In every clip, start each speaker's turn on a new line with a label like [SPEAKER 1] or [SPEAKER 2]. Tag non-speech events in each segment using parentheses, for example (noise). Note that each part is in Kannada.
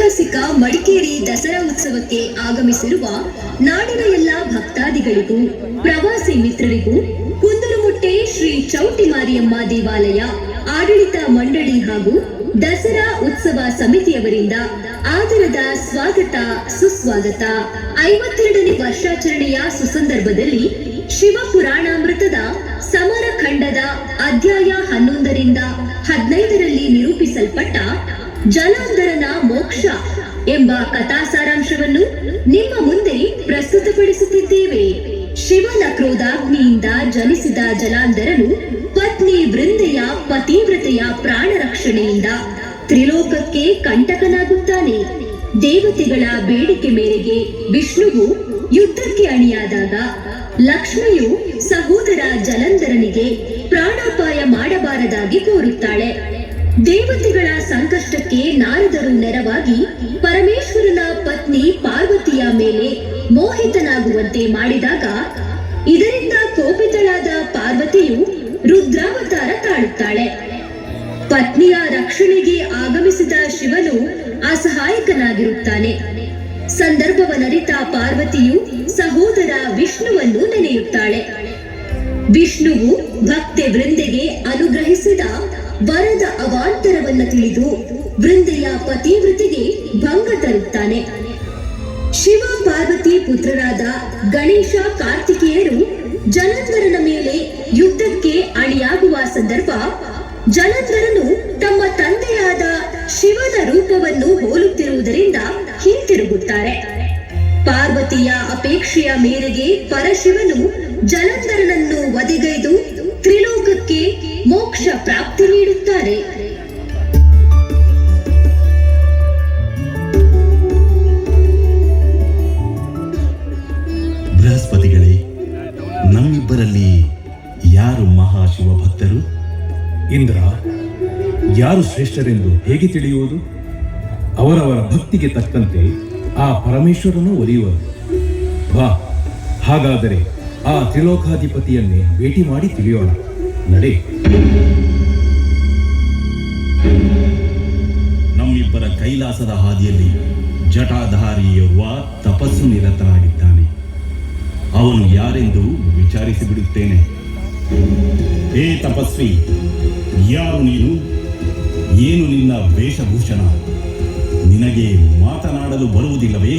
[SPEAKER 1] ಐತಿಹಾಸಿಕ ಮಡಿಕೇರಿ ದಸರಾ ಉತ್ಸವಕ್ಕೆ ಆಗಮಿಸಿರುವ ನಾಡಿನ ಎಲ್ಲ ಭಕ್ತಾದಿಗಳಿಗೂ, ಪ್ರವಾಸಿ ಮಿತ್ರರಿಗೂ ಕುಂದಲುಮುಟ್ಟೆ ಶ್ರೀ ಚೌಟಿ ಮಾರಿಯಮ್ಮ ದೇವಾಲಯ, ಆಡಳಿತ ಮಂಡಳಿ ಹಾಗೂ ದಸರಾ ಉತ್ಸವ ಸಮಿತಿಯವರಿಂದ ಆದರದ ಸ್ವಾಗತ, ಸುಸ್ವಾಗತ. ಐವತ್ತೆರಡನೇ ವರ್ಷಾಚರಣೆಯ ಸುಸಂದರ್ಭದಲ್ಲಿ ಶಿವಪುರಾಣಾಮೃತದ ಸಮರ ಖಂಡದ ಅಧ್ಯಾಯ ಹನ್ನೊಂದರಿಂದ ಹದಿನೈದರಲ್ಲಿ ನಿರೂಪಿಸಲ್ಪಟ್ಟ ಜಲಾಂಧರನ ಮೋಕ್ಷ ಎಂಬ ಕಥಾ ಸಾರಾಂಶವನ್ನು ನಿಮ್ಮ ಮುಂದೆ ಪ್ರಸ್ತುತಪಡಿಸುತ್ತಿದ್ದೇವೆ. ಶಿವನ ಕ್ರೋಧಾಗ್ನಿಯಿಂದ ಜನಿಸಿದ ಜಲಾಂಧರನು ಪತ್ನಿ ವೃಂದೆಯ ಪತಿವ್ರತೆಯ ಪ್ರಾಣ ರಕ್ಷಣೆಯಿಂದ ತ್ರಿಲೋಕಕ್ಕೆ ಕಂಟಕನಾಗುತ್ತಾನೆ. ದೇವತೆಗಳ ಬೇಡಿಕೆ ಮೇರೆಗೆ ವಿಷ್ಣುವು ಯುದ್ಧಕ್ಕೆ ಅಣಿಯಾದಾಗ ಲಕ್ಷ್ಮಿಯು ಸಹೋದರ ಜಲಂಧರನಿಗೆ ಪ್ರಾಣಾಪಾಯ ಮಾಡಬಾರದಾಗಿ ಕೋರುತ್ತಾಳೆ. ದೇವತೆಗಳ ಸಂಕಷ್ಟಕ್ಕೆ ನಾರದರು ನೆರವಾಗಿ ಪರಮೇಶ್ವರನ ಪತ್ನಿ ಪಾರ್ವತಿಯ ಮೇಲೆ ಮೋಹಿತನಾಗುವಂತೆ ಮಾಡಿದಾಗ ಇದರಿಂದ ಕೋಪಿತಳಾದ ಪಾರ್ವತಿಯು ರುದ್ರಾವತಾರ ತಾಳುತ್ತಾಳೆ. ಪತ್ನಿಯ ರಕ್ಷಣೆಗೆ ಆಗಮಿಸಿದ ಶಿವನು ಅಸಹಾಯಕನಾಗಿರುತ್ತಾನೆ. ಸಂದರ್ಭವನರಿತ ಪಾರ್ವತಿಯು ಸಹೋದರ ವಿಷ್ಣುವನ್ನು ನೆನೆಯುತ್ತಾಳೆ. ವಿಷ್ಣುವು ಭಕ್ತೆ ವೃಂದೆಗೆ ಅನುಗ್ರಹಿಸಿದ ವರದ ಅವಾಂತರವನ್ನು ತಿಳಿದು ವೃಂದೆಯ ಪತಿವೃತಿಗೆ ಭಂಗ ತರುತ್ತಾನೆ. ಶಿವ ಪಾರ್ವತಿ ಪುತ್ರರಾದ ಗಣೇಶ ಕಾರ್ತಿಕೇಯರು ಜಲಂಧರನ ಮೇಲೆ ಯುದ್ಧಕ್ಕೆ ಅಣಿಯಾಗುವ ಸಂದರ್ಭ ಜಲಂಧರನು ತಮ್ಮ ತಂದೆಯಾದ ಶಿವನ ರೂಪವನ್ನು ಹೋಲುತ್ತಿರುವುದರಿಂದ ಹಿಂತಿರುಗುತ್ತಾರೆ. ಪಾರ್ವತಿಯ ಅಪೇಕ್ಷೆಯ ಮೇರೆಗೆ ಪರಶಿವನು ಜಲಂಧರನನ್ನು ವಧೆಗೈದು ತ್ರಿಲೋಕಕ್ಕೆ ಮೋಕ್ಷ ಪ್ರಾಪ್ತಿ ನೀಡುತ್ತಾರೆ.
[SPEAKER 2] ಬೃಹಸ್ಪತಿಗಳೇ ನಮ್ಮಿಬ್ಬರಲ್ಲಿ ಯಾರು ಮಹಾಶಿವ ಭಕ್ತರು?
[SPEAKER 3] ಇಂದ್ರ ಯಾರು ಶ್ರೇಷ್ಠರೆಂದು ಹೇಗೆ ತಿಳಿಯುವುದು? ಅವರವರ ಭಕ್ತಿಗೆ ತಕ್ಕಂತೆ ಆ ಪರಮೇಶ್ವರನು ಒಲಿಯುವನು ವಾ ಹಾಗಾದರೆ ಆ ತ್ರಿಲೋಕಾಧಿಪತಿಯನ್ನೇ ಭೇಟಿ ಮಾಡಿ ತಿಳಿಯೋಣ. ನಡೆ.
[SPEAKER 2] ನಮ್ಮಿಬ್ಬರ ಕೈಲಾಸದ ಹಾದಿಯಲ್ಲಿ ಜಟಾಧಾರಿಯೋರ್ವ ತಪಸ್ಸು ನಿರತನಾಗಿದ್ದಾನೆ ಅವನು ಯಾರೆಂದು ವಿಚಾರಿಸಿ ಬಿಡುತ್ತೇನೆ. ಹೇ ತಪಸ್ವಿ, ಯಾರು ನೀನು? ಏನು ನಿನ್ನ ವೇಷಭೂಷಣ? ನಿನಗೆ ಮಾತನಾಡಲು ಬರುವುದಿಲ್ಲವೇ?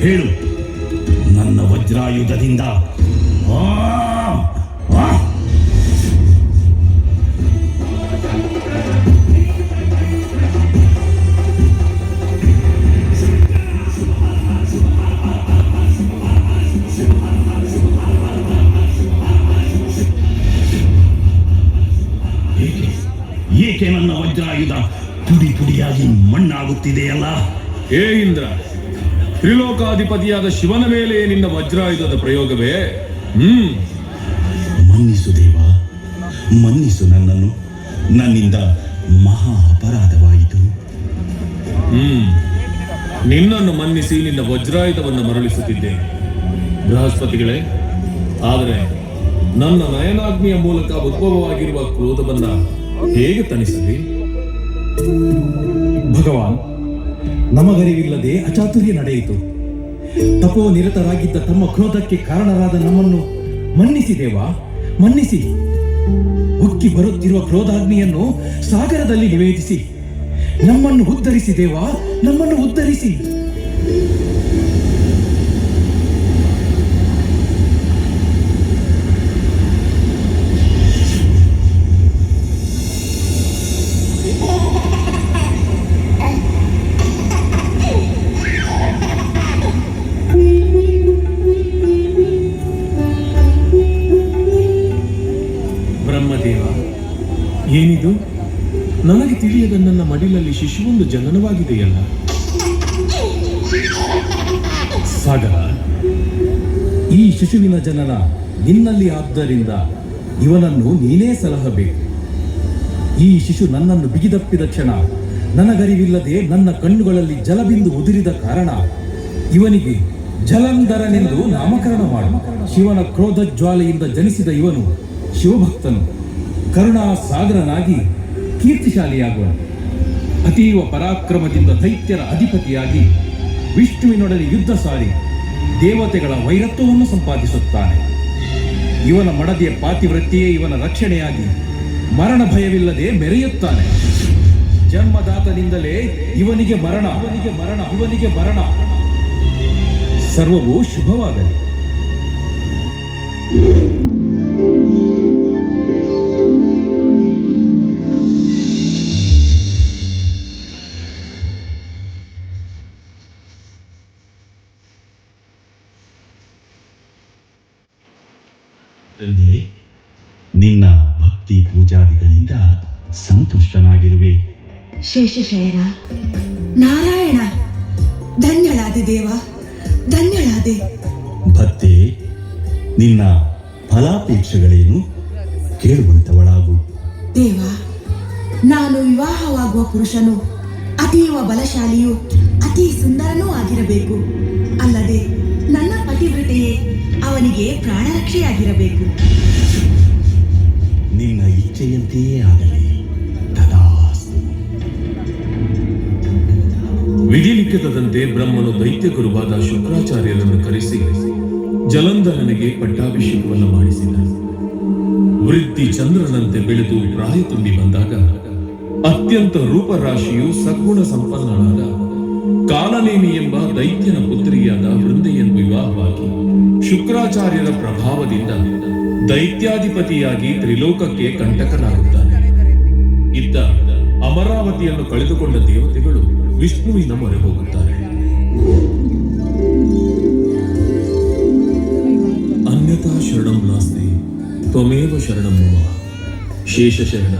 [SPEAKER 2] ಹೇಳು. ನನ್ನ ವಜ್ರಾಯುಧದಿಂದ. ಏಕೆ ನನ್ನ ವಜ್ರಾಯುಧ ಪುಡಿ ಪುಡಿಯಾಗಿ ಮಣ್ಣಾಗುತ್ತಿದೆಯಲ್ಲ?
[SPEAKER 4] ಏ ಇಂದ್ರ ತ್ರಿಲೋಕಾಧಿಪತಿಯಾದ ಶಿವನ ಮೇಲೆ ನಿನ್ನ ವಜ್ರಾಯುಧದ ಪ್ರಯೋಗವೇ? ಹ್ಮ್.
[SPEAKER 2] ಮನ್ನಿಸು ದೇವ, ಮನ್ನಿಸು ನನ್ನನ್ನು. ನನ್ನಿಂದ ಮಹಾ ಅಪರಾಧವಾಯಿತು.
[SPEAKER 4] ಹ್ಮ್. ನಿನ್ನನ್ನು ಮನ್ನಿಸಿ ನಿನ್ನ ವಜ್ರಾಯುಧವನ್ನು ಮರಳಿಸುತ್ತಿದ್ದೆ. ಬೃಹಸ್ಪತಿಗಳೇ, ಆದರೆ ನನ್ನ ನಯನಾಗ್ನಿಯ ಮೂಲಕ ಉದ್ಭವವಾಗಿರುವ ಕ್ರೋಧವನ್ನ ಹೇಗೆ ತಣಿಸಲಿ
[SPEAKER 3] ಭಗವಾನ್ ನಮಗರಿವಿಲ್ಲದೆ ಅಚಾತುರ್ಯ ನಡೆಯಿತು. ತಪೋ ನಿರತರಾಗಿದ್ದ ತಮ್ಮ ಕ್ರೋಧಕ್ಕೆ ಕಾರಣರಾದ ನಮ್ಮನ್ನು ಮನ್ನಿಸಿ ದೇವಾ ಮನ್ನಿಸಿ. ಉಕ್ಕಿ ಬರುತ್ತಿರುವ ಕ್ರೋಧಾಗ್ನಿಯನ್ನು ಸಾಗರದಲ್ಲಿ ನಿವೇದಿಸಿ. ನಮ್ಮನ್ನು ಉದ್ಧರಿಸಿ ದೇವಾ ನಮ್ಮನ್ನು ಉದ್ಧರಿಸಿ.
[SPEAKER 4] ಏನಿದು? ನನಗೆ ತಿಳಿಯದ ನನ್ನ ಮಡಿಲಲ್ಲಿ ಶಿಶುವೊಂದು ಜನನವಾಗಿದೆಯಲ್ಲ?
[SPEAKER 3] ಸಾಗರ, ಈ ಶಿಶುವಿನ ಜನನ ನಿನ್ನಲ್ಲಿ ಆದ್ದರಿಂದ ಇವನನ್ನು ನೀನೇ ಸಲಹಬೇಕು. ಈ ಶಿಶು ನನ್ನನ್ನು ಬಿಗಿದಪ್ಪಿದ ಕ್ಷಣ ನನಗರಿವಿಲ್ಲದೆ ನನ್ನ ಕಣ್ಣುಗಳಲ್ಲಿ ಜಲಬಿಂದು ಉದುರಿದ ಕಾರಣ ಇವನಿಗೆ ಜಲಂಧರನೆಂದು ನಾಮಕರಣ ಮಾಡು. ಶಿವನ ಕ್ರೋಧ ಜ್ವಾಲೆಯಿಂದ ಜನಿಸಿದ ಇವನು ಶಿವಭಕ್ತನು. ಕರುಣಾ ಸಾಗರನಾಗಿ ಕೀರ್ತಿಶಾಲಿಯಾಗುವನು. ಅತೀವ ಪರಾಕ್ರಮದಿಂದ ದೈತ್ಯರ ಅಧಿಪತಿಯಾಗಿ ವಿಷ್ಣುವಿನೊಡನೆ ಯುದ್ಧ ಸಾರಿ ದೇವತೆಗಳ ವೈರತ್ವವನ್ನು ಸಂಪಾದಿಸುತ್ತಾನೆ. ಇವನ ಮಡದಿಯ ಪಾತಿವೃತ್ತಿಯೇ ಇವನ ರಕ್ಷಣೆಯಾಗಿ ಮರಣ ಭಯವಿಲ್ಲದೆ ಮೆರೆಯುತ್ತಾನೆ. ಜನ್ಮದಾತನಿಂದಲೇ ಇವನಿಗೆ ಮರಣ ಅವನಿಗೆ ಮರಣ, ಇವನಿಗೆ ಮರಣ. ಸರ್ವವೂ ಶುಭವಾಗಲಿ.
[SPEAKER 2] ಸಂತುಷ್ಟನಾಗಿರುವೆ
[SPEAKER 5] ಶೇಷಶಯನ ನಾರಾಯಣ ಧನ್ಯಳಾದೆ ದೇವ ಧನ್ಯಳಾದೆ.
[SPEAKER 2] ಭತ್ತೆ ನಿನ್ನ ಫಲಾಪೇಕ್ಷೆಗಳೇನು? ಕೇಳುವಂತವಳಾಗು.
[SPEAKER 5] ದೇವ ನಾನು ವಿವಾಹವಾಗುವ ಪುರುಷನು ಅತೀವ ಬಲಶಾಲಿಯು ಅತಿ ಸುಂದರನೂ ಆಗಿರಬೇಕು. ಅಲ್ಲದೆ ನನ್ನ ಪತಿವ್ರತೆಯೇ ಅವನಿಗೆ ಪ್ರಾಣರಕ್ಷೆಯಾಗಿರಬೇಕು.
[SPEAKER 2] ನಿನ್ನ ಇಚ್ಛೆಯಂತೆಯೇ ಆಗಲಿ.
[SPEAKER 4] ವಿಧಿಲಿಖಿತದಂತೆ ಬ್ರಹ್ಮನು ದೈತ್ಯ ಗುರುವಾದ ಶುಕ್ರಾಚಾರ್ಯರನ್ನು ಕರೆಸಿ ಜಲಂಧರನಿಗೆ ಪಟ್ಟಾಭಿಷೇಕವನ್ನು ಮಾಡಿಸಿದ. ವೃತ್ತಿ ಚಂದ್ರನಂತೆ ಬೆಳೆದು ಪ್ರಾಯ ತುಂಬಿ ಬಂದಾಗ ಅತ್ಯಂತ ರೂಪರಾಶಿಯು ಸದ್ಗುಣ ಸಂಪನ್ನನಾದ ಕಾಲನೇಮಿ ಎಂಬ ದೈತ್ಯನ ಪುತ್ರಿಯಾದ ವೃಂದೆಯನ್ನು ವಿವಾಹವಾಗಿ ಶುಕ್ರಾಚಾರ್ಯರ ಪ್ರಭಾವದಿಂದ ದೈತ್ಯಾಧಿಪತಿಯಾಗಿ ತ್ರಿಲೋಕಕ್ಕೆ ಕಂಟಕನಾಗುತ್ತಾನೆ. ಇದ್ದ ಅಮರಾವತಿಯನ್ನು ಕಳೆದುಕೊಂಡ ದೇವತೆಗಳು ವಿಷ್ಣುವಿನ ಮೊರೆ ಹೋಗುತ್ತಾರೆ. ಅನ್ಯತಾ ಶರಣಂ ನಾಸ್ತಿ ತ್ವಮೇವ ಶರಣಂ ಮಮ. ಶೇಷ ಶರಣ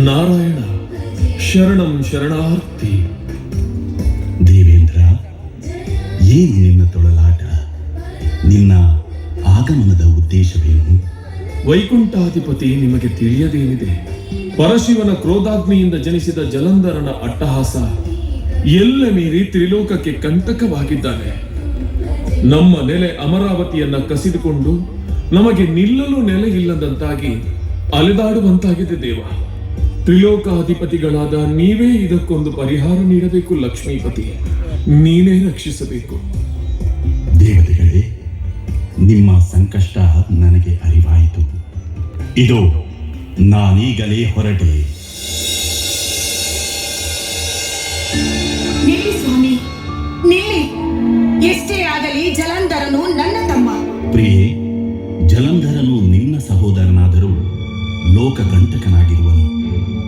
[SPEAKER 4] ನಾರಾಯಣ ಶರಣಂ ಶರಣಾರ್ಥಿ.
[SPEAKER 2] ದೇವೇಂದ್ರ ಏನು ನಿನ್ನ ತೊಳಲಾಟ? ನಿನ್ನ ಆಗಮನದ ಉದ್ದೇಶವೇನು?
[SPEAKER 4] ವೈಕುಂಠಾಧಿಪತಿ ನಿಮಗೆ ತಿಳಿಯದೇನಿದೆ. ಪರಶಿವನ ಕ್ರೋಧಾಗ್ನಿಯಿಂದ ಜನಿಸಿದ ಜಲಂಧರನ ಅಟ್ಟಹಾಸ ಎಲ್ಲ ಮೀರಿ ತ್ರಿಲೋಕಕ್ಕೆ ಕಂಟಕವಾಗಿದ್ದಾನೆ. ನಮ್ಮ ನೆಲೆ ಅಮರಾವತಿಯನ್ನ ಕಸಿದುಕೊಂಡು ನಮಗೆ ನಿಲ್ಲಲು ನೆಲೆ ಇಲ್ಲದಂತಾಗಿ ಅಲೆದಾಡುವಂತಾಗಿದೆ ದೇವ. ತ್ರಿಲೋಕಾಧಿಪತಿಗಳಾದ ನೀವೇ ಇದಕ್ಕೊಂದು ಪರಿಹಾರ ನೀಡಬೇಕು ಲಕ್ಷ್ಮೀಪತಿ. ನೀನೇ ರಕ್ಷಿಸಬೇಕು.
[SPEAKER 2] ದೇವತೆಗಳೇ, ನಿಮ್ಮ ಸಂಕಷ್ಟ ನನಗೆ ಅರಿವಾಯಿತು. ಇದು, ನಾನೀಗಲೇ ಹೊರಟೆ.
[SPEAKER 5] ಎಷ್ಟೇ ಆಗಲಿ ಜಲಂಧರನು ನನ್ನ ತಮ್ಮ.
[SPEAKER 2] ಪ್ರಿಯೆ ಜಲಂಧರನು ನಿನ್ನ ಸಹೋದರನಾದರೂ ಲೋಕಕಂಟಕನಾಗಿರುವನು.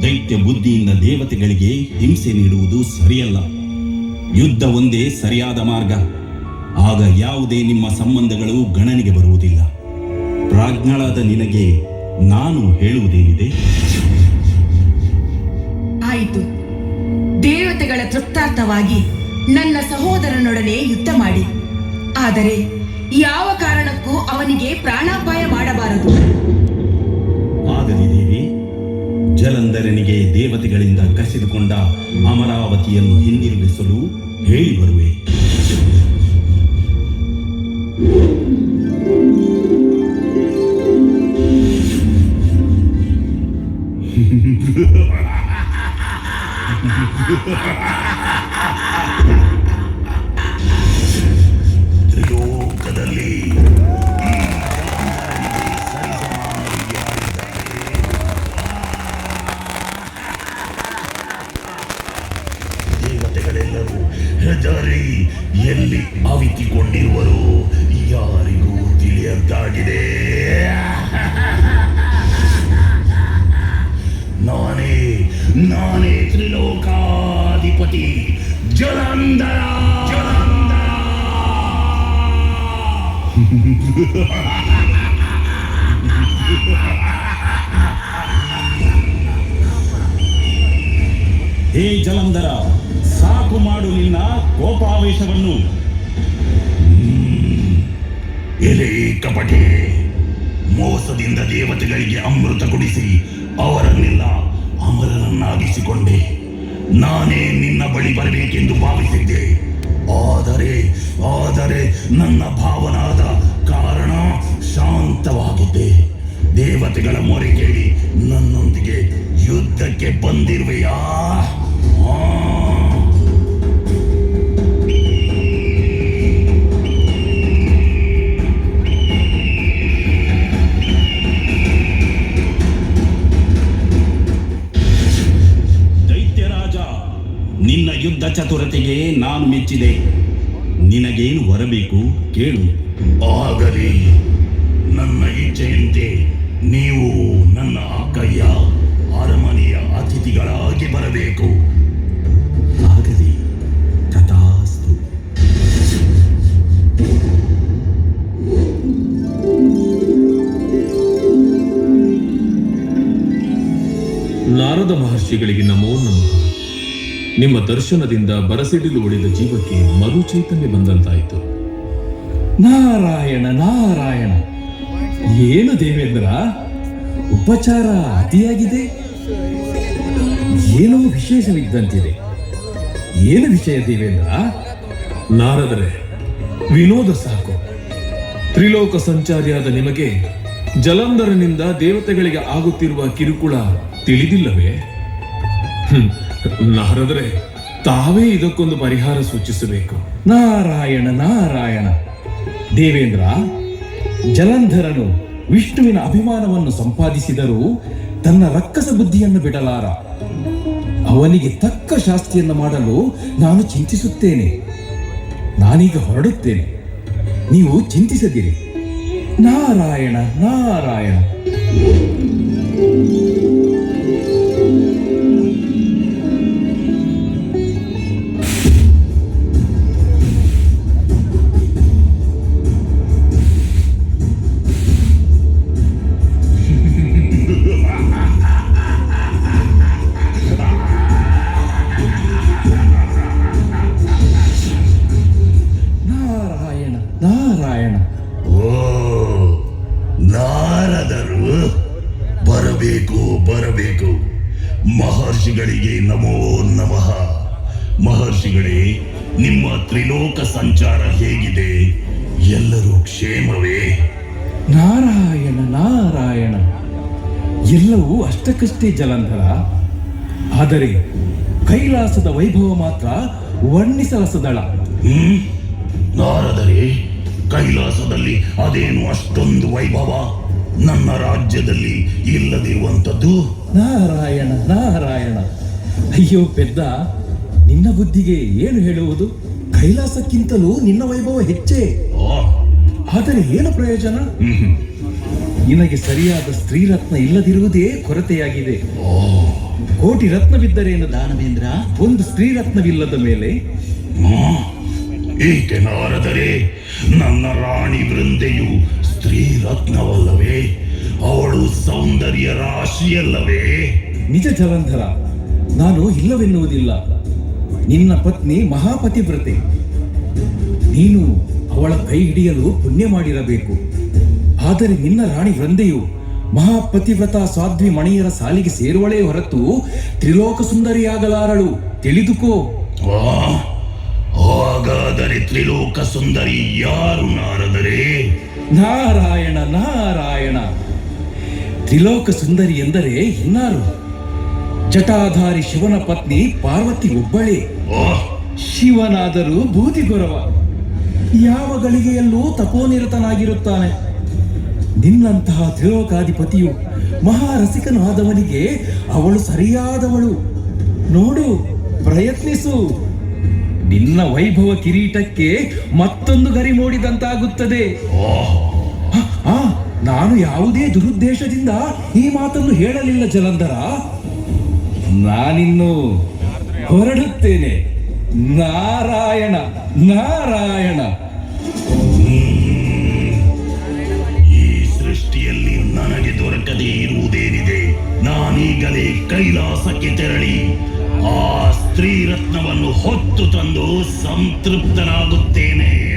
[SPEAKER 2] ದೈತ್ಯ ಬುದ್ಧಿಯಿಂದ ದೇವತೆಗಳಿಗೆ ಹಿಂಸೆ ನೀಡುವುದು ಸರಿಯಲ್ಲ. ಯುದ್ಧ ಒಂದೇ ಸರಿಯಾದ ಮಾರ್ಗ. ಆಗ ಯಾವುದೇ ನಿಮ್ಮ ಸಂಬಂಧಗಳು ಗಣನೆಗೆ ಬರುವುದಿಲ್ಲ. ಪ್ರಾಜ್ಞಳಾದ ನಿನಗೆ ನಾನು ಹೇಳುವುದೇನಿದೆ?
[SPEAKER 5] ಆಯಿತು. ದೇವತೆಗಳ ತೃಪ್ತಾರ್ಥವಾಗಿ ನನ್ನ ಸಹೋದರನೊಡನೆ ಯುದ್ಧ ಮಾಡಿ. ಆದರೆ ಯಾವ ಕಾರಣಕ್ಕೂ ಅವನಿಗೆ ಪ್ರಾಣಾಪಾಯ ಮಾಡಬಾರದು.
[SPEAKER 2] ಆಗಲಿ ದೇವಿ ಜಲಂಧರನಿಗೆ ದೇವತೆಗಳಿಂದ ಕಸಿದುಕೊಂಡ ಅಮರಾವತಿಯನ್ನು ಹಿಂದಿರುಗಿಸಲು ಹೇಳಿ ಬರುವೆ. ತ್ರಿಲೋಕದಲ್ಲಿ (laughs) ಜಲಂಧರ (laughs) ಹೇ ಜಲಂಧರ ಸಾಕು ಮಾಡು ನಿನ್ನ ಕೋಪಾವೇಶವನ್ನು. ಎಲೆ ಕಪಟೆ ಮೋಸದಿಂದ ದೇವತೆಗಳಿಗೆ ಅಮೃತ ಕೊಡಿಸಿ ಅವರನ್ನೆಲ್ಲ ಅಮರರನ್ನಾಗಿಸಿಕೊಂಡೆ ನಾನೇ ನಿನ್ನ ಬಳಿ ಬರಬೇಕೆಂದು ಭಾವಿಸಿದ್ದೆ. ಆದರೆ ಆದರೆ ನನ್ನ ಭಾವನಾದ ಕಾರಣ ಶಾಂತವಾಗಿದ್ದೆ. ದೇವತೆಗಳ ಮೊರೆ ಕೇಳಿ ನನ್ನೊಂದಿಗೆ ಯುದ್ಧಕ್ಕೆ ಬಂದಿರುವೆಯಾ? ನಿನಗೇನು ಬರಬೇಕು ಕೇಳು. ಆಗಲಿ. ನನ್ನ ಇಚ್ಛೆಯಂತೆ ನೀವು ನನ್ನ ಅಕ್ಕಯ್ಯ ಅರಮನೆಯ ಅತಿಥಿಗಳಾಗಿ ಬರಬೇಕು. ಆಗಲಿ ತಥಾಸ್ತು.
[SPEAKER 4] ನಾರದ ಮಹರ್ಷಿಗಳಿಗೆ ನಮೋ ನಮಃ. ನಿಮ್ಮ ದರ್ಶನದಿಂದ ಬರಸಿಡಿಲು ಉಳಿದ ಜೀವಕ್ಕೆ ಮರು ಚೈತನ್ಯ ಬಂದಂತಾಯಿತು.
[SPEAKER 3] ನಾರಾಯಣ ನಾರಾಯಣ. ಏನು ದೇವೇಂದ್ರ? ಉಪಚಾರ ಅತಿಯಾಗಿದೆ. ಏನೋ ವಿಶೇಷವಿದ್ದಂತಿದೆ. ಏನು ವಿಷಯ ದೇವೇಂದ್ರ?
[SPEAKER 4] ನಾರದರೆ, ವಿನೋದ ಸಾಕು. ತ್ರಿಲೋಕ ಸಂಚಾರಿಯಾದ ನಿಮಗೆ ಜಲಂಧರನಿಂದ ದೇವತೆಗಳಿಗೆ ಆಗುತ್ತಿರುವ ಕಿರುಕುಳ ತಿಳಿದಿಲ್ಲವೇ? ನಾರದರೆ, ತಾವೇ ಇದಕ್ಕೊಂದು ಪರಿಹಾರ ಸೂಚಿಸಬೇಕು.
[SPEAKER 3] ನಾರಾಯಣ ನಾರಾಯಣ. ದೇವೇಂದ್ರ, ಜಲಂಧರನು ವಿಷ್ಣುವಿನ ಅಭಿಮಾನವನ್ನು ಸಂಪಾದಿಸಿದರೂ ತನ್ನ ರಕ್ಕಸ ಬುದ್ಧಿಯನ್ನು ಬಿಡಲಾರ. ಅವನಿಗೆ ತಕ್ಕ ಶಾಸ್ತಿಯನ್ನು ಮಾಡಲು ನಾನು ಚಿಂತಿಸುತ್ತೇನೆ. ನಾನೀಗ ಹೊರಡುತ್ತೇನೆ. ನೀವು ಚಿಂತಿಸದಿರಿ. ನಾರಾಯಣ ನಾರಾಯಣ.
[SPEAKER 2] ಮಹರ್ಷಿಗಳಿಗೆ ನಮೋ ನಮಃ. ಮಹರ್ಷಿಗಳೇ ನಿಮ್ಮ ತ್ರಿಲೋಕ ಸಂಚಾರ ಹೇಗಿದೆ? ಎಲ್ಲರೂ ಕ್ಷೇಮವೇ?
[SPEAKER 3] ನಾರಾಯಣ ನಾರಾಯಣ. ಎಲ್ಲವೂ ಅಷ್ಟಕ್ಕಷ್ಟೇ ಜಲಂಧರ. ಆದರೆ ಕೈಲಾಸದ ವೈಭವ ಮಾತ್ರ ವರ್ಣಿಸಲಸದಳ.
[SPEAKER 2] ಹ್ಮ್? ನಾರದರೆ ಕೈಲಾಸದಲ್ಲಿ ಅದೇನು ಅಷ್ಟೊಂದು ವೈಭವ? ನನ್ನ ರಾಜ್ಯದಲ್ಲಿ ಇಲ್ಲದಿರುವಂಥದ್ದು
[SPEAKER 3] ನಾರಾಯಣ ನಾರಾಯಣ. ಅಯ್ಯೋ ಪೆದ್ದ ನಿನ್ನ ಬುದ್ಧಿಗೆ ಏನು ಹೇಳುವುದು? ಕೈಲಾಸಕ್ಕಿಂತಲೂ ನಿನ್ನ ವೈಭವ ಹೆಚ್ಚೇ. ಆದರೆ ಏನು ಪ್ರಯೋಜನ? ನಿನಗೆ ಸರಿಯಾದ ಸ್ತ್ರೀರತ್ನ ಇಲ್ಲದಿರುವುದೇ ಕೊರತೆಯಾಗಿದೆ. ಕೋಟಿ ರತ್ನವಿದ್ದರೇನು ದಾನವೇಂದ್ರ ಒಂದು ಸ್ತ್ರೀರತ್ನವಿಲ್ಲದ ಮೇಲೆ.
[SPEAKER 2] ಆ, ಏಕೆ ನಾರದರೆ ನನ್ನ ರಾಣಿ ವೃಂದೆಯು ಸ್ತ್ರೀ ರತ್ನವಲ್ಲವೇ ಅವಳು ಸೌಂದರ್ಯ ರಾಶಿಯಲ್ಲವೇ?
[SPEAKER 3] ನಿಜ ಜಲಂಧರ ನಾನು ಇಲ್ಲವೆನ್ನುವುದಿಲ್ಲ. ನಿನ್ನ ಪತ್ನಿ ಮಹಾಪತಿವ್ರತೆ. ನೀನು ಅವಳ ಕೈ ಹಿಡಿಯಲು ಪುಣ್ಯ ಮಾಡಿರಬೇಕು. ಆದರೆ ನಿನ್ನ ರಾಣಿ ವೃಂದೆಯು ಮಹಾಪತಿವ್ರತ ಸಾಧ್ವಿ ಮಣಿಯರ ಸಾಲಿಗೆ ಸೇರುವಳೇ ಹೊರತು ತ್ರಿಲೋಕ ಸುಂದರಿಯಾಗಲಾರಳು. ತಿಳಿದುಕೋ.
[SPEAKER 2] ಹಾಗಾದರೆ ತ್ರಿಲೋಕ ಸುಂದರಿ ಯಾರು ನಾರದರೆ?
[SPEAKER 3] ನಾರಾಯಣ ನಾರಾಯಣ. ತ್ರಿಲೋಕ ಸುಂದರಿ ಎಂದರೆ ಇನ್ನಾರು? ಜಟಾಧಾರಿ ಶಿವನ ಪತ್ನಿ ಪಾರ್ವತಿ ಒಬ್ಬಳೇ ಶಿವನಾದರೂ ಬೂದಿಗೊರವ ಯಾವ ಗಳಿಗೆಯಲ್ಲೂ ತಪೋನಿರತನಾಗಿರುತ್ತಾನೆ. ನಿನ್ನಂತಹ ತ್ರಿಲೋಕಾಧಿಪತಿಯು ಮಹಾರಸಿಕನು ಆದವನಿಗೆ ಅವಳು ಸರಿಯಾದವಳು. ನೋಡು, ಪ್ರಯತ್ನಿಸು. ನಿನ್ನ ವೈಭವ ಕಿರೀಟಕ್ಕೆ ಮತ್ತೊಂದು ಗರಿ ಮೂಡಿದಂತಾಗುತ್ತದೆ. ನಾನು ಯಾವುದೇ ದುರುದ್ದೇಶದಿಂದ ಈ ಮಾತನ್ನು ಹೇಳಲಿಲ್ಲ ಜಲಂಧರ. ನಾನಿನ್ನು ಹೊರಡುತ್ತೇನೆ. ನಾರಾಯಣ ನಾರಾಯಣ.
[SPEAKER 2] ಈ ಸೃಷ್ಟಿಯಲ್ಲಿ ನನಗೆ ದೊರಕದೇ ಇರುವುದೇನಿದೆ? ನಾನೀಗಲೇ ಕೈಲಾಸಕ್ಕೆ ತೆರಳಿ. ಆ ಸ್ತ್ರೀರತ್ನವನ್ನು ಹೊತ್ತು ತಂದು ಸಂತೃಪ್ತನಾಗುತ್ತೇನೆ.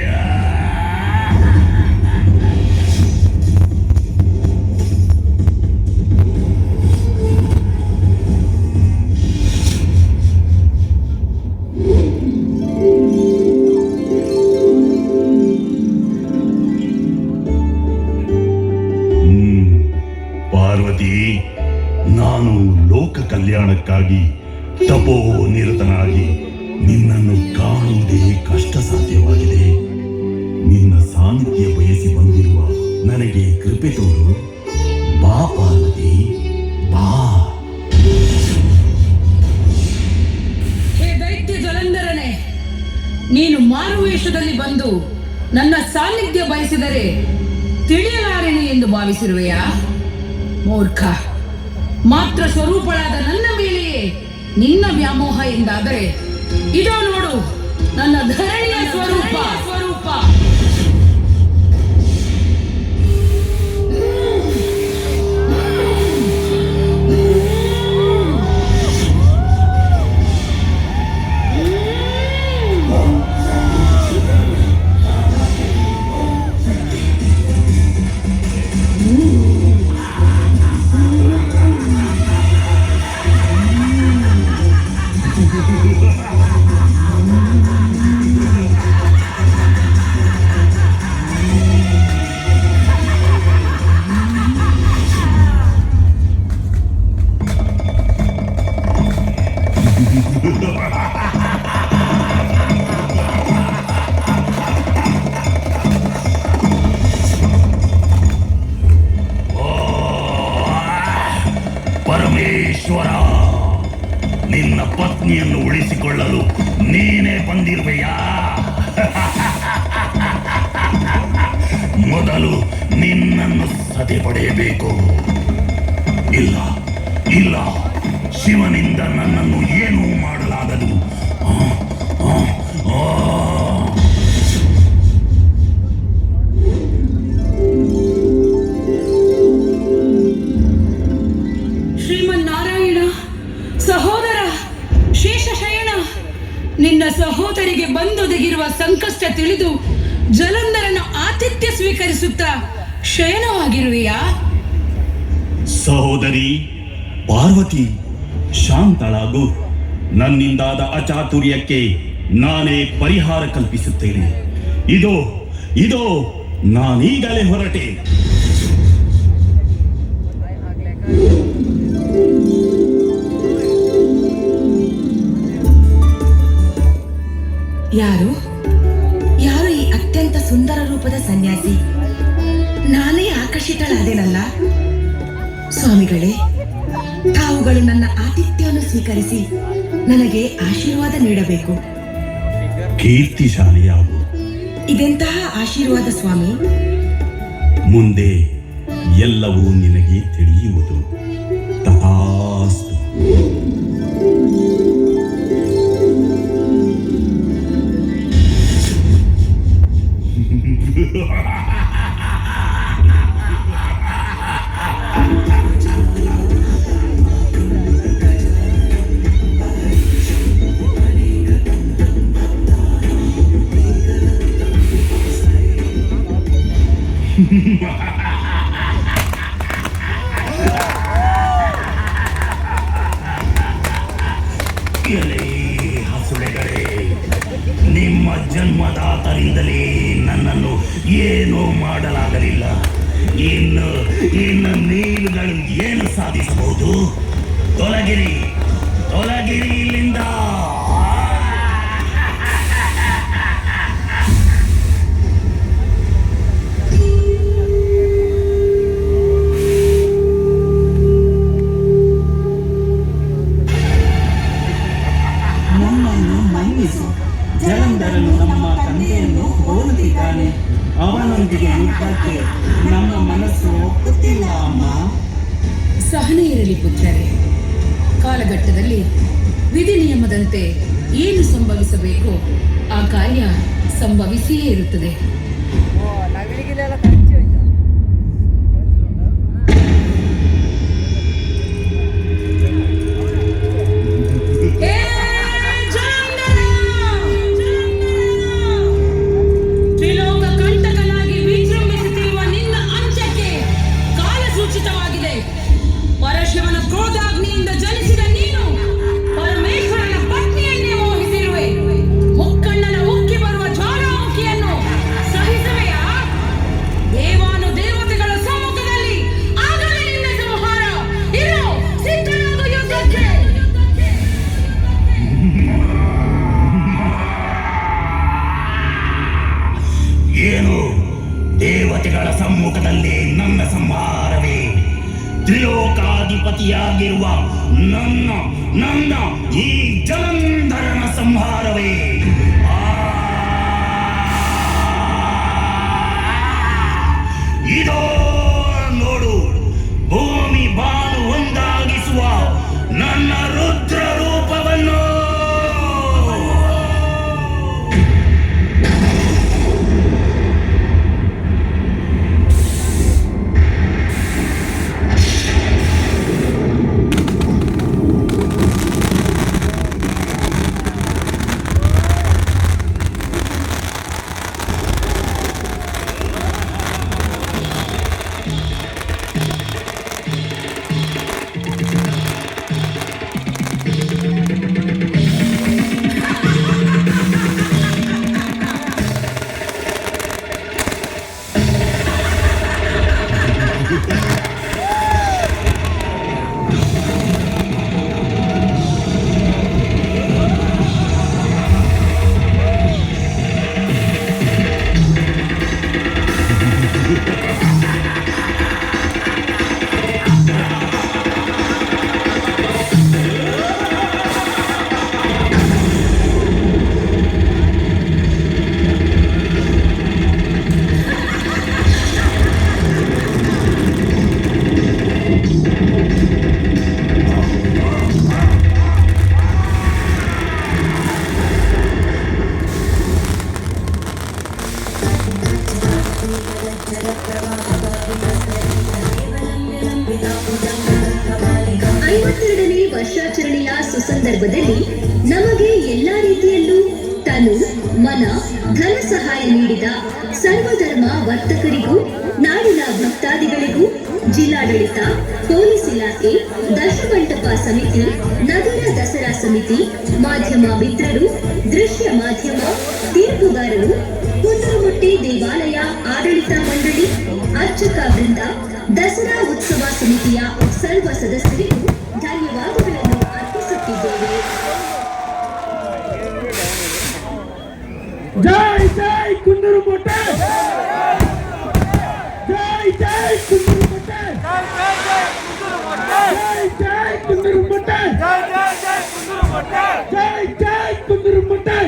[SPEAKER 2] ಕಲ್ಯಾಣಕ್ಕಾಗಿ ತಪೋ ನಿರತನಾಗಿ, ನಿನ್ನನ್ನು ಕಾಣುವುದೇ ಕಷ್ಟ ಸಾಧ್ಯವಾಗಿದೆ. ನಿನ್ನ ಸಾನ್ನಿಧ್ಯ ಬಯಸಿ ಬಂದಿರುವ ನನಗೆ ಕೃಪೆ ತೋರು. ಬಾ ಪಾರ್ವತಿ, ಬಾ.
[SPEAKER 5] ಹೇ ದೈತ್ಯ ನೀನು ಮಾರುವೇಷದಲ್ಲಿ ಬಂದು ನನ್ನ ಸಾನ್ನಿಧ್ಯ ಬಯಸಿದರೆ ತಿಳಿಯಲಾರೆನೆ ಎಂದು ಭಾವಿಸಿರುವೆಯಾ? ಮೂರ್ಖ. ಮಾತ್ರ ಸ್ವರೂಪಳಾದ ನನ್ನ ಮೇಲೆಯೇ ನಿನ್ನ ವ್ಯಾಮೋಹ ಎಂದಾದರೆ ಇದೋ ನೋಡು ನನ್ನ ಧರಣಿಯ ಸ್ವರೂಪ ಸ್ವರೂಪ.
[SPEAKER 2] ಪರಮೇಶ್ವರ ನಿನ್ನ ಪತ್ನಿಯನ್ನು ಉಳಿಸಿಕೊಳ್ಳಲು ನೀನೇ ಬಂದಿರುವೆಯಾ? ಮೊದಲು ನಿನ್ನನ್ನು ಸದೆ ಪಡೆಯಬೇಕು. ಇಲ್ಲ ಇಲ್ಲ ಶಿವನಿಂದ ನನ್ನನ್ನು ಏನೂ ಮಾಡಲಾಗದು. ಆ,
[SPEAKER 5] ಸಹೋದರಿಗೆ ಬಂದೊದಗಿರುವ ಸಂಕಷ್ಟ ತಿಳಿದು ಜಲಂಧರನ್ನು ಆತಿಥ್ಯ ಸ್ವೀಕರಿಸುತ್ತಾ ಶಯನವಾಗಿರುವೆಯಾ?
[SPEAKER 2] ಸಹೋದರಿ, ಪಾರ್ವತಿ, ಶಾಂತಳಾಗು. ನನ್ನಿಂದಾದ ಅಚಾತುರ್ಯಕ್ಕೆ ನಾನೇ ಪರಿಹಾರ ಕಲ್ಪಿಸುತ್ತೇನೆ. ಇದೋ ಇದೋ, ನಾನೀಗಲೇ ಹೊರಟೆ.
[SPEAKER 6] ಯಾರು? ಯಾರು ಈ ಅತ್ಯಂತ ಸುಂದರ ರೂಪದ ಸನ್ಯಾಸಿ? ನಾನೇ ಆಕರ್ಷಿತಳಾದೇನಲ್ಲ? ಸ್ವಾಮಿಗಳೇ ತಾವುಗಳು ನನ್ನ ಆತಿಥ್ಯವನ್ನು ಸ್ವೀಕರಿಸಿ ನನಗೆ ಆಶೀರ್ವಾದ ನೀಡಬೇಕು.
[SPEAKER 2] ಕೀರ್ತಿಶಾಲಿಯಾಗು
[SPEAKER 6] ಇದೆಂತಹ ಆಶೀರ್ವಾದ ಸ್ವಾಮಿ?
[SPEAKER 2] ಮುಂದೆ ಎಲ್ಲವೂ ನಿನಗೆ ತಿಳಿಯುವುದು ತಥಾಸ್ತು. ಎಲೇ ಹಸುಳೆಗಳೇ ನಿಮ್ಮ ಜನ್ಮದಾತರಿಂದಲೇ ನನ್ನನ್ನು ಏನೂ ಮಾಡಲಾಗಲಿಲ್ಲ. ಇನ್ನು ಇನ್ನು ನೀವುಗಳು ಏನು ಸಾಧಿಸಬಹುದು? ತೊಲಗಿರಿ ತೊಲಗಿರಿ ಇಲ್ಲಿಂದ.
[SPEAKER 7] ಅವನೊಂದಿಗೆ ನಮ್ಮ ಮನಸ್ಸು ಒಪ್ಪುತ್ತಿಲ್ಲ ಅಮ್ಮ.
[SPEAKER 5] ಸಹನೆ ಇರಲಿ ಪುತ್ರರೇ. ಕಾಲಘಟ್ಟದಲ್ಲಿ ವಿಧಿ ನಿಯಮದಂತೆ ಏನು ಸಂಭವಿಸಬೇಕೋ ಆ ಕಾರ್ಯ ಸಂಭವಿಸಿಯೇ ಇರುತ್ತದೆ.
[SPEAKER 2] ತ್ರಿಲೋಕಾಧಿಪತಿಯಾಗಿರುವ ನನ್ನ ನನ್ನ ಈ ಜಲಂಧರನ ಸಂಹಾರವೇ.
[SPEAKER 1] ವರ್ತಕರಿಗೂ, ನಾಡಿನ ಭಕ್ತಾದಿಗಳಿಗೂ, ಜಿಲ್ಲಾಡಳಿತ, ಪೊಲೀಸ್ ಇಲಾಖೆ ದಶಮಂಟಪ ಸಮಿತಿ, ನಗರ ದಸರಾ ಸಮಿತಿ, ಮಾಧ್ಯಮ ಮಿತ್ರರು, ದೃಶ್ಯ ಮಾಧ್ಯಮ, ತೀರ್ಪುಗಾರರು, ಕುಂದರಮುಟ್ಟಿ ದೇವಾಲಯ ಆಡಳಿತ ಮಂಡಳಿ, ಅರ್ಚಕ ವೃಂದ, ದಸರಾ ಉತ್ಸವ ಸಮಿತಿಯ ಸರ್ವ ಸದಸ್ಯರಿಗೂ ಧನ್ಯವಾದಗಳನ್ನು ಅರ್ಪಿಸುತ್ತಿದ್ದೇವೆ.
[SPEAKER 8] ಜೈ ಜೈ ಕುಂದೂರು முட்டை ஜெய் ஜெய் குந்திரு முட்டை